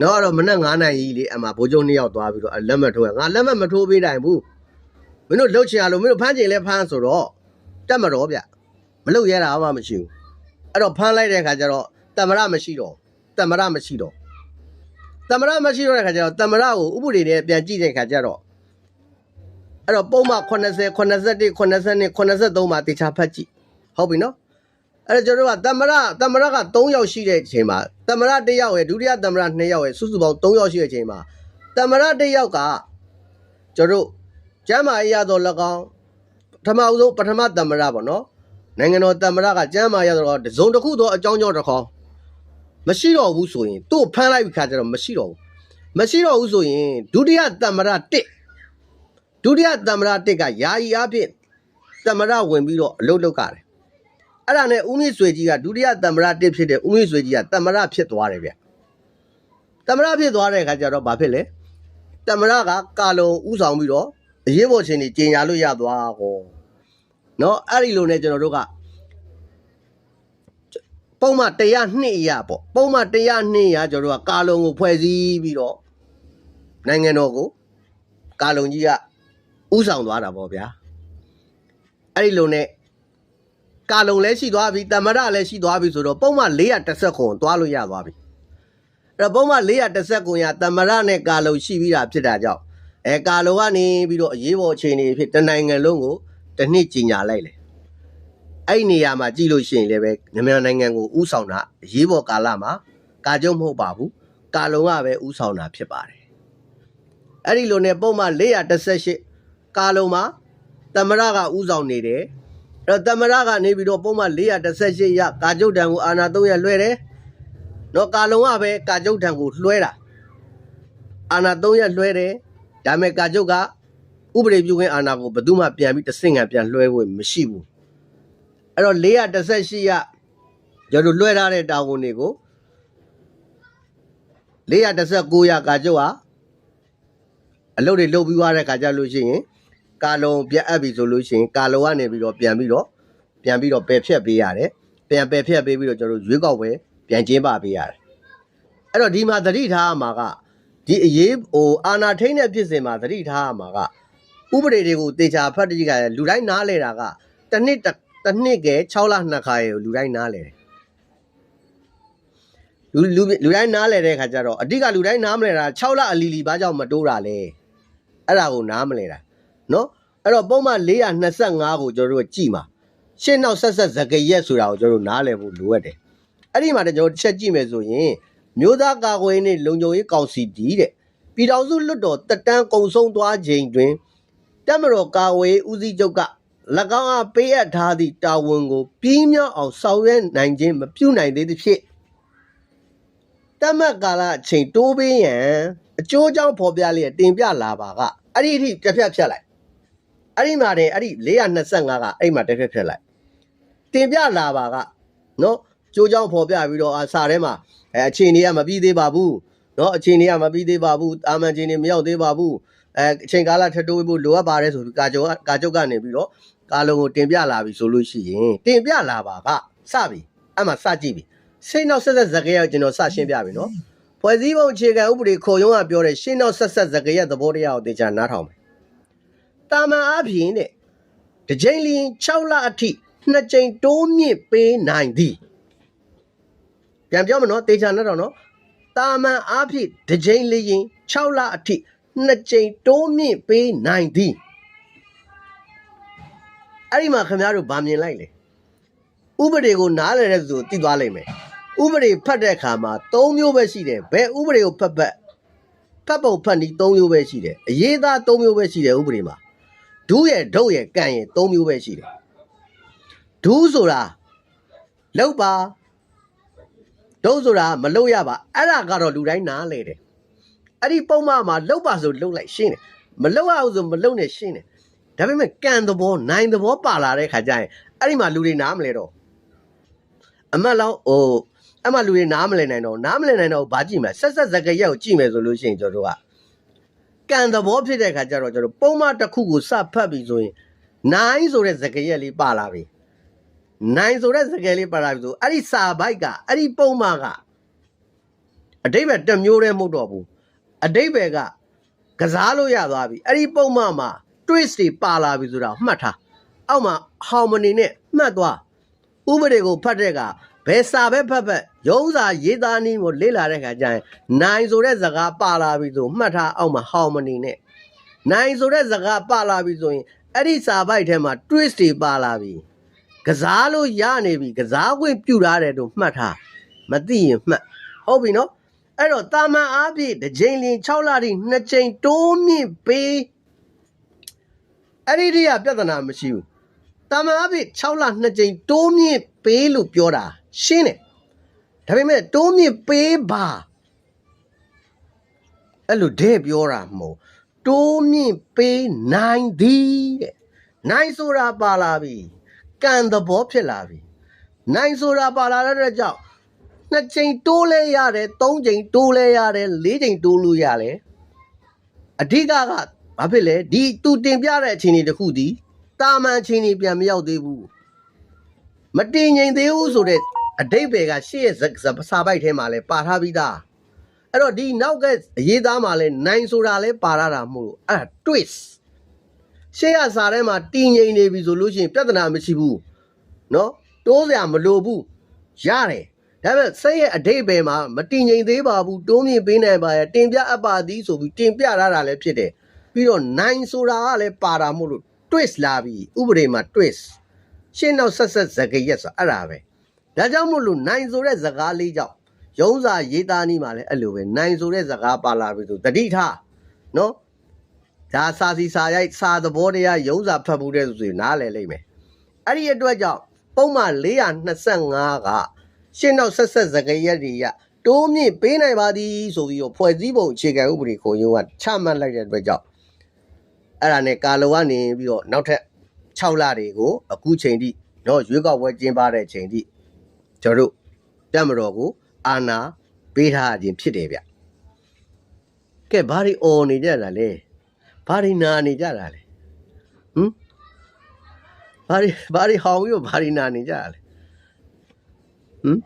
တော့အဲ့တော့မနက်9နာရီလေအမှဘိုးကျုံနှစ်ယောက်သွားပြီးတော့အဲ့လက်မှတ်ထိုးရငါလက်မှတ်မထိုးပေးနိုင်ဘူးမင်းတို့လှုပ်ချင်ရလို့မင်းတို့ဖမ်းချင်လဲဖမ်းဆိုတော့တက်မတော်ဗျမလှုပ်ရတာမှမရှိဘူးအဲ့တော့ဖမ်းလိုက်တဲ့ခါကျတော့တမရမရှိတော့တမရမရှိတော့တမရမရှိတော့တဲ့ခါကျတော့တမရကိုဥပဒေနဲ့ပြန်ကြည့်တဲ့ခါကျတော့အဲ့တော့ပုံမှန်80 81 82 83မှာတေချာဖတ်ကြည့်ဟုတ်ပြီနော် အဲ့တော့ကျွန်တော်တို့ကတမရတမရက3ယောက်ရှိတဲ့အချိန်မှာတမရ1ယောက်ရယ်ဒုတိယတမရ2ယောက်ရယ်စုစုပေါင်း3ယောက်ရှိတဲ့အချိန်မှာတမရ1ယောက်ကကျွန်တော်တို့ကျမ်းမာရေးရတော့၎င်းပထမဦးဆုံးပထမတမရပေါ့နော်နိုင်ငံတော်တမရကကျမ်းမာရတော့ဇုံတစ်ခုတော့အကြောင်းကြောင့်တစ်ခေါက်မရှိတော့ဘူးဆိုရင်သူ့ကိုဖမ်းလိုက်ပြီခါကျတော့မရှိတော့ဘူးမရှိတော့ဘူးဆိုရင်ဒုတိယတမရ1ဒုတိယတမရ1ကယာယီအဖြစ်တမရဝင်ပြီးတော့အလုပ်လုပ်ကြတယ် အဲ့ဒါနဲ့ဦးမြင့်ဆွေကြီးကဒုတိယတမရတစ်ဖြစ်တဲ့ဦးမြင့်ဆွေကြီးကတမရဖြစ်သွားတယ်ဗျတမရဖြစ်သွားတဲ့အခါကျတော့ဘာဖြစ်လဲတမရကကာလုံဥဆောင်ပြီးတော့အရေးပေါ်ချင်းကြီးကျင်ညာလို့ရသွားဟောနော်အဲ့ဒီလိုနဲ့ကျွန်တော်တို့ကပုံမှန်102ရပေါ့ပုံမှန်102ရကျွန်တော်တို့ကကာလုံကိုဖွဲ့စည်းပြီးတော့နိုင်ငံတော်ကိုကာလုံကြီးကဥဆောင်သွားတာပေါ့ဗျာအဲ့ဒီလိုနဲ့ ကာလုံလည်းရှိသွားပြီတမရလည်းရှိသွားပြီဆိုတော့ပုံမှန်430ခုသွားလို့ရသွားပြီအဲ့တော့ပုံမှန်430ခုရတမရနဲ့ကာလုံရှိပြီးတာဖြစ်တာကြောင့်အဲကာလုံကနေပြီးတော့အရေးပေါ်အခြေအနေဖြစ်တနိုင်ငံလုံးကိုတစ်နှစ်ကြီးညာလိုက်လေအဲ့ဒီနေရာမှာကြည့်လို့ရှိရင်လည်းပဲမြန်မာနိုင်ငံကိုဥဆောင်တာအရေးပေါ်ကာလမှာကာကြုံမဟုတ်ပါဘူးကာလုံကပဲဥဆောင်တာဖြစ်ပါတယ်အဲ့ဒီလိုနဲ့ပုံမှန်418ကာလုံမှာတမရကဥဆောင်နေတယ်အဲ့ တော့တမရကနေပြီးတော့ပုံမှန်418ရကာကြုတ်တံကိုအာနာ3ရလွှဲတယ်။နော်ကာလုံကပဲကာကြုတ်တံကိုလွှဲတာ။အာနာ3ရလွှဲတယ်။ဒါပေမဲ့ကာကြုတ်ကဥပဒေပြုခွင့်အာနာကိုဘယ်သူမှပြန်ပြီးတစ်ဆင့်ငံပြန်လွှဲဖို့မရှိဘူး။အဲ့တော့418ရကျွန်တော်လွှဲထားတဲ့တာဝန်တွေကို419ရကာကြုတ်ဟာအလုပ်တွေလုပ်ပြီးသွားတဲ့ခါကြလို့ရှိရင် ကာလုံပြန်အပ်ပြီဆိုလို့ရှိရင်ကာလုံကနေပြီးတော့ပြန်ပြီးတော့ပြန်ပြီးတော့ပယ်ဖြတ်ပေးရတယ်ပြန်ပယ်ဖြတ်ပေးပြီးတော့ကျွန်တော်တို့ရွေးကောက်ပွဲပြန်ကျင်းပပေးရတယ်အဲ့တော့ဒီမှာသတိထားရမှာကဒီအရေးဟိုအာနာထိန်တဲ့ဖြစ်စဉ်မှာသတိထားရမှာကဥပဒေတွေကိုတေချာဖတ်တိကလူတိုင်းနားလဲတာကတစ်နှစ်တစ်တစ်နှစ်ကဲ6လ2ခါရေကိုလူတိုင်းနားလဲတယ်လူလူလူတိုင်းနားလဲတဲ့ခါကျတော့အဓိကလူတိုင်းနားမလဲတာ6လအလီလီဘာကြောင့်မတိုးတာလဲအဲ့ဒါကိုနားမလဲတာ နော်အဲ့တော့ပုံမှန်425ကိုကျွန်တော်တို့ကြည်မှာရှင်းနောက်ဆက်ဆက်ဇကရက်ဆိုတာကိုကျွန်တော်တို့နားလည်ဖို့လိုအပ်တယ်အဲ့ဒီမှာတကျွန်တော်တစ်ချက်ကြည့်မယ်ဆိုရင်မျိုးသားကာကွယ်ရေးနဲ့လုံခြုံရေးကောင်စီတီးတဲ့ပြည်တော်စုလွတ်တော်တက်တန်းကုံဆုံးသွားချိန်တွင်တက်မတော်ကာကွယ်ရေးဦးစီးချုပ်က၎င်းအားပေးအပ်ထားသည့်တာဝန်ကိုပြီးမြောက်အောင်ဆောင်ရွက်နိုင်ခြင်းမပြုနိုင်သေးသဖြင့်တမတ်ကာလအချိန်တိုးပေးရန်အကျိုးအကြောင်းဖော်ပြလျက်တင်ပြလာပါကအဲ့ဒီအထိတစ်ဖြတ်ဖြတ်လိုက် အဲ့ဒီမှာတင်အဲ့ဒီ425ကအဲ့မှာတစ်ဖက်ဖြစ်လိုက်တင်ပြလာပါကနော်ကြိုးကြောင်းဖော်ပြပြီးတော့အစာထဲမှာအဲအချိန်တွေကမပြီးသေးပါဘူးနော်အချိန်တွေကမပြီးသေးပါဘူးအာမန်ချိန်တွေမရောက်သေးပါဘူးအဲအချိန်ကာလထပ်တိုးဖို့လိုအပ်ပါတယ်ဆိုပြီးကာကြုံကာကြုတ်ကနေပြီးတော့ကာလုံးကိုတင်ပြလာပြီဆိုလို့ရှိရင်တင်ပြလာပါကစပြီအဲ့မှာစကြည့်ပြီစိတ်နောက်ဆက်ဆက်ဇကရဲ့ကျွန်တော်စရှင်းပြပြီနော်ဖွဲ့စည်းပုံအခြေခံဥပဒေခုံရုံးကပြောတဲ့ရှင်းနောက်ဆက်ဆက်ဇကရဲ့သဘောတရားကိုသိချာနားထောင်မယ် တာမန်အပြင်တဲ့တစ်ကြိမ်လျင်6လအထိနှစ်ကြိမ်တိုးမြင့်ပေးနိုင်သည်ပြန်ပြောမနော်တေချာနဲ့တော့နော်တာမန်အဖြစ်တစ်ကြိမ်လျင်6လအထိနှစ်ကြိမ်တိုးမြင့်ပေးနိုင်သည်အဲ့ဒီမှာခင်ဗျားတို့ဗာမြင်လိုက်လေဥပဒေကိုနားလည်တဲ့သူသိသွားလိမ့်မယ်ဥပဒေဖတ်တဲ့အခါမှာ၃မျိုးပဲရှိတယ်ဘယ်ဥပဒေကိုဖတ်ဖတ်ဖတ်ပုံဖတ်နည်း၃မျိုးပဲရှိတယ်အရေးသား၃မျိုးပဲရှိတယ်ဥပဒေမှာ ဒူးရဲ့ဒုတ်ရဲ့ကန်ရဲ့သုံးမျိုးပဲရှိတယ်ဒူးဆိုတာလောက်ပါဒုတ်ဆိုတာမလောက်ရပါအဲ့ဒါကတော့လူတိုင်းနားလဲတယ်အဲ့ဒီပုံမှန်မှာလောက်ပါဆိုလောက်လိုက်ရှင်းတယ်မလောက်ရအောင်ဆိုမလောက်နဲ့ရှင်းတယ်ဒါပေမဲ့ကန်သဘောနိုင်သဘောပါလာတဲ့ခါကျရင်အဲ့ဒီမှာလူတွေနားမလဲတော့အမတ်လောင်းဟိုအမတ်လူတွေနားမလဲနိုင်တော့နားမလဲနိုင်တော့ဘာကြည့်မလဲဆက်ဆက်ဇကရက်ကိုကြည့်မယ်ဆိုလို့ရှိရင်ကျွန်တော်တို့က ကံသဘောဖြစ်တဲ့ခါကျတော့ကျွန်တော်ပုံမှန်တစ်ခုကိုစဖတ်ပြီဆိုရင်နိုင်ဆိုတဲ့စကားရက်လေးပါလာပြီနိုင်ဆိုတဲ့စကားလေးပါလာပြီဆိုအဲ့ဒီစာပိုက်ကအဲ့ဒီပုံမှန်ကအတိတ်ပဲတစ်မျိုးတည်းမဟုတ်တော့ဘူးအတိတ်ပဲကကစားလို့ရသွားပြီအဲ့ဒီပုံမှန်မှာ twist တွေပါလာပြီဆိုတာမှတ်ထားအောက်မှာ harmony နဲ့မှတ်သွားဥပဒေကိုဖတ်တဲ့က ဘယ်စာပဲဖတ်ဖတ်ရုံးစာရေးသားနည်းကိုလေ့လာတဲ့ခါကျရင်နိုင်ဆိုတဲ့စကားပါလာပြီဆိုမှတ်ထားအောက်မှာ harmony နဲ့နိုင်ဆိုတဲ့စကားပါလာပြီဆိုရင်အဲ့ဒီစာပိုက်ထဲမှာ twist တွေပါလာပြီကစားလို့ရနေပြီကစားခွင့်ပြုထားတယ်လို့မှတ်ထားမသိရင်မှတ်ဟုတ်ပြီနော်အဲ့တော့တာမန်အားဖြင့်တစ်ချိန်လျင်6လထိ2ချိန်တိုးမြင့်ပေးအဲ့ဒီတည်းကပြဿနာမရှိဘူး တာမန်အားဖြင့်6လ2ချိန်တိုးမြင့်ပေးလို့ပြောတာရှင်းတယ်ဒါပေမဲ့တိုးမြင့်ပေးပါအဲ့လိုတဲ့ပြောတာမဟုတ်တိုးမြင့်ပေးနိုင်သည်တဲ့နိုင်ဆိုတာပါလာပြီကံသဘောဖြစ်လာပြီနိုင်ဆိုတာပါလာတဲ့အတွက်ကြောင့်နှစ်ချိန်တိုးလဲရတယ်သုံးချိန်တိုးလဲရတယ်လေးချိန်တိုးလို့ရတယ်အဓိကကဘာဖြစ်လဲဒီသူတင်ပြတဲ့အခြေအနေတစ်ခုဒီ တာမန်အခြေအနေပြန်မရောက်သေးဘူးမတင်ငိမ်သေးဘူးဆိုတဲ့အတိတ်ဘယ်ကရှေ့ရဲ့ဇာစာပိုက်ထဲမှာလဲပါထားပြီးသားအဲ့တော့ဒီနောက်ကအရေးသားမှာလဲနိုင်ဆိုတာလဲပါရတာမဟုတ်လို့အဲ့ဒါ twist ရှေ့ကစာထဲမှာတင်ငိမ်နေပြီဆိုလို့ရှိရင်ပြဿနာမရှိဘူးเนาะတိုးစရာမလိုဘူးရတယ် ဒါပေမဲ့စိတ်ရဲ့အတိတ်ပဲမှာမတည်ငြိမ်သေးပါဘူးတိုးမြင့်ပေးနိုင်ပါရဲ့တင်ပြအပ်ပါသည်ဆိုပြီးတင်ပြရတာလည်းဖြစ်တယ်ပြီးတော့နိုင်ဆိုတာကလည်းပါတာမို့လို့ twist လာပြီဥပဒေမှာ twist ရှင်းတော့ဆက်ဆက်ဇကရက်ဆိုအဲ့ဒါပဲဒါကြောင့်မို့လို့နိုင်ဆိုတဲ့ဇကားလေးကြောင့်ရုံးစာရေးသားနည်းမှာလည်းအဲ့လိုပဲနိုင်ဆိုတဲ့ဇကားပါလာပြီဆိုတတိထားနော်ဒါစာစီစာရိုက်စာသဘောတရားရုံးစာဖတ်ဖို့တဲ့ဆိုရင်နားလည်လိမ့်မယ်အဲ့ဒီအတွက်ကြောင့်ပုံမှန်425ကရှင်းတော့ဆက်ဆက်စကရက်တွေရတိုးမြင့်ပေးနိုင်ပါသည်ဆိုပြီးတော့ဖွဲ့စည်းပုံအခြေခံဥပဒေကိုရုံးကချမှတ်လိုက်တဲ့အတွက်ကြောင့် အဲ့ဒါနဲ့ကာလိုကနေပြီးတော့နောက်ထပ်6လတွေကိုအခုချိန်ထိတော့ရွေးကောက်ပွဲကျင်းပတဲ့ချိန်ထိကျွန်တော်တို့တက်မတော်ကိုအာနာပေးထားခြင်းဖြစ်တယ်ဗျကဲဘာတွေអော်နေကြတာလဲဘာတွေနာနေကြတာလဲဟမ်ဘာတွေဘာတွေဟောင်းပြီးတော့ဘာတွေနာနေကြတာလဲဟမ်